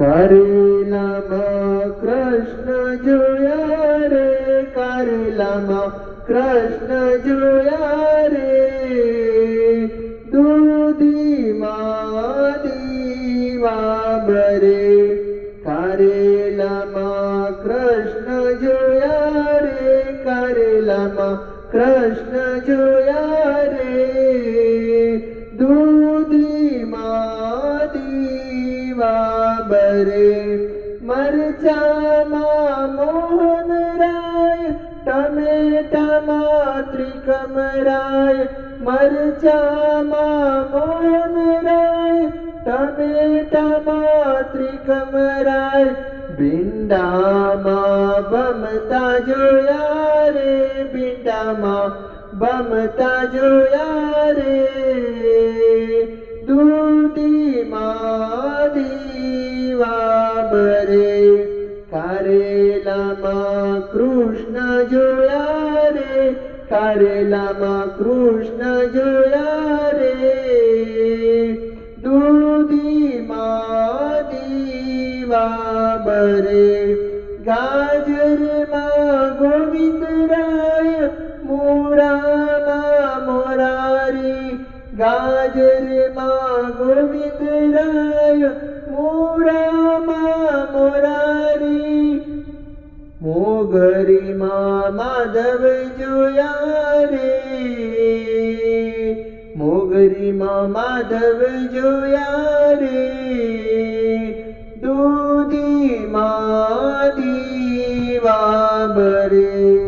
करे लो कृष्ण जोया रे कारिला मा कृष्ण जोया रे दु मा दिवा बे करे ला कृष्ण जोया रे करेला मा कृष्ण जोया बरे। मर मा मोहन राय टमेटा मात्रि कमराय मर च मा मोहनराय टमेटा मात्रि कमराय भिण्डा मा बमता ताजो ये भिण्डा मा बम ताजो य रे। કારેલામાં કૃષ્ણ જોયા રે કારેલામાં કૃષ્ણ જોયા રે દૂધીમાં દીવા બરે ગાજરમાં ગોવિંદરાય મોરામાં મોરારી ગાજરમાં ગોવિંદરાય મોરામાં मोगरि माधव जोया रे। मोगरि माधव जोया दूधी मा दीवा बरे।